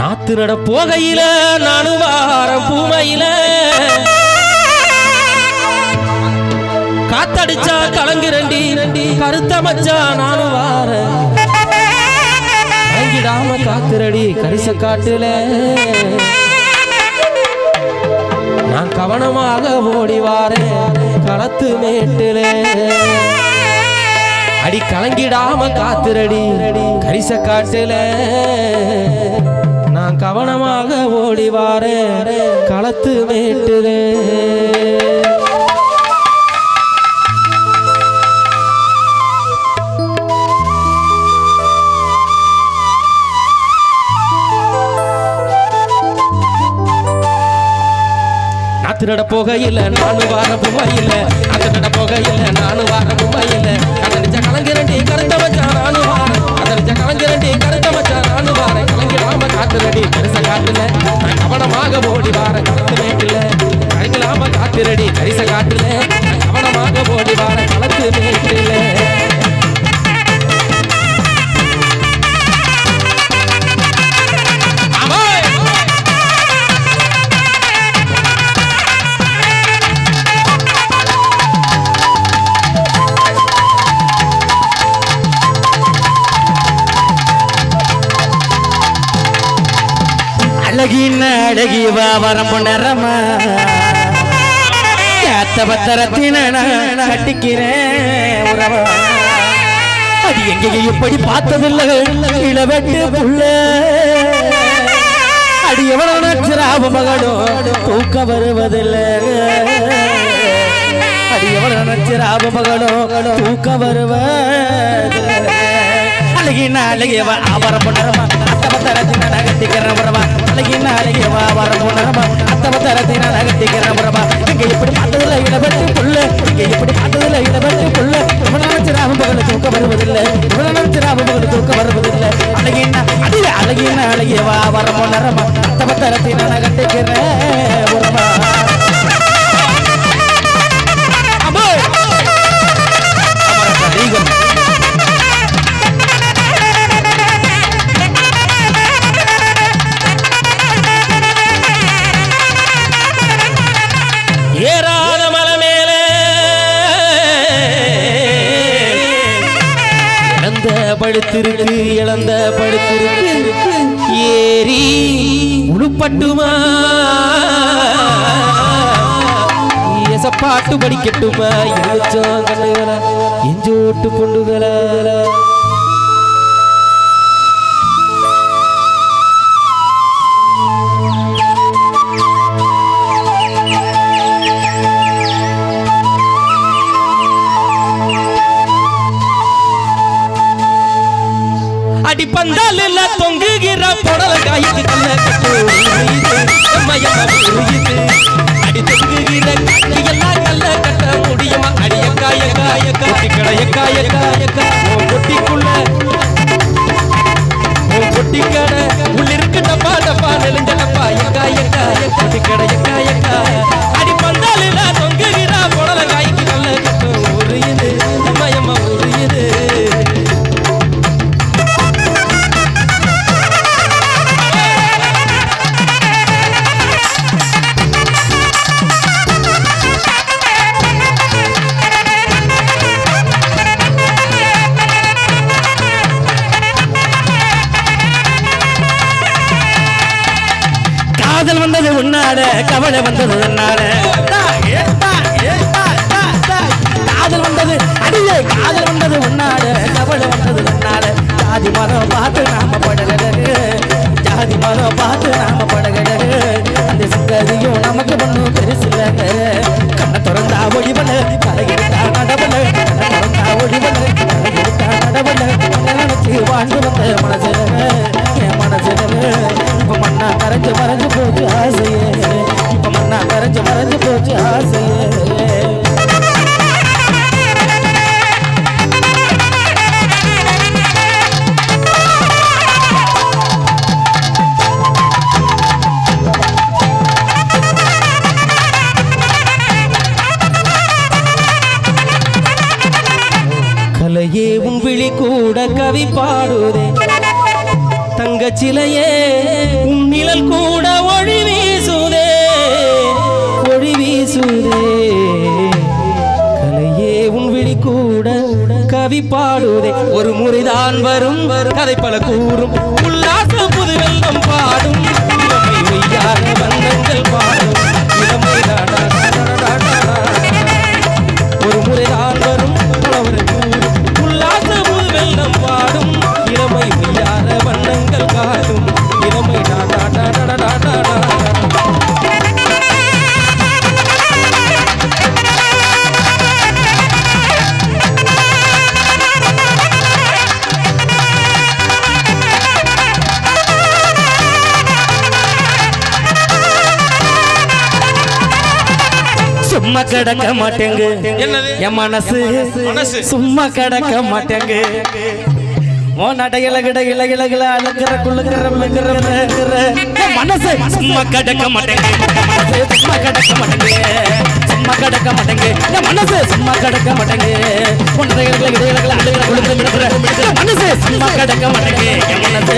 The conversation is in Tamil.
நாத்து நட போகையில நானும் வாரம் பூமையில. காத்தடிச்சா கலங்குரண்டி கருத்த மச்சா நானும் வார. கலங்கிடாம காத்துரடி கரிச காட்டுல நான் கவனமாக ஓடி வாரேன் களத்து மேட்டுல. அடி கலங்கிடாம காத்துரடி கரிச காட்டுல நான் கவனமாக ஓடிவாரே. களத்து மேட்டுதே. திருட நட போகையில் நானும் வார புகையில் நாத்து நட போகையில் நானும் வார புகையில் கதடிச்ச கலங்கிறண்டி கருத்த வச்சா நானும் வாரேன். கதடிச்ச கலங்கிறண்டி கருத்த காத்துரடி கரிச காட்டுல கவனமாக ஓடி வார களத்து மேட்டில. அழகின் அழகி வா வரம்பு நிறமா ஏத்த பத்திரத்தின கட்டிக்கிறேன் உறவா. அது எங்கேயும் இப்படி பார்த்ததில்லை. இளவெட்டு புள்ள. அடி எவ்வளவு சிராப மகனும் தூக்க வருவதில்லை. அடி எவ்வளவு சிராப மகனும் தூக்க வருவதில்லை. அழகின அழகியவா அவரம் புணரமா அத்தபத்தரத்தின நகட்டிக்கிற புறவா அழகின அழகியவா அவரம் புணரமா அத்தபத்தரத்தின நகட்டிக்கிற நான் கட்டிக்கிறேன் அமரசரீகம் ஏறாத மலை மேல இழந்த படுத்திருக்கு இழந்த படுத்திருக்கு. ஏறி உழுப்பட்டுமா? பாட்டு படிக்கட்டுமா? எழுச்சோம் கண்ணுகளா எஞ்சோட்டு பொண்டுகளா? அடி பந்தால் தொங்கு என்னால கவலை வந்தது என்னால. காதல் வந்தது அடியே காதல் வந்தது உன்னால கவலை வந்தது என்னால. ஜாதி மரம் பார்த்து நாம படகடகு. ஜாதி மரம் பார்த்து நாம படகடகு. அந்த சிங்கதியும் நமக்கு ஒன்றும் பெருசில்லைங்க கண்ணை திறந்தா ஒளிவன கலகிட்டா நடவல. கண்ணை திறந்தா ஒளிவன கலகிட்டா நடவல. நினைச்சு வாழ்ந்து வந்த மனசில என் மனசில. இப்ப மண்ணா கரைஞ்சு மறைஞ்சு போ மண்ணா மறைஞ்சு போச்சு ஆசை கலையே உன் விழி கூட கவி பாடுதே. தங்க சிலையே உன் நிழல் கூட கவி பாடுதே ஒரு முறைதான் வரும். கதை பல கூறும். சும்மா கிடக்க மாட்டேங்க? என் மனசு. சும்மா கிடக்க மாட்டேங்க. ஓ நடையில கிட இல இல கில அழுக்கிற மிக்கிற. என் மனசு சும்மா கிடக்க மாட்டேங்க. சும்மா கிடக்க மாட்டேங்க. சும்மா கிடக்க மாட்டேங்க. என் மனசு சும்மா கிடக்க மாட்டேங்க. நடையில கிட இல கில அழுக்கிற குளுக்கிற மிக்கிற. என் மனசு சும்மா கிடக்க மாட்டேங்க. என் மனசு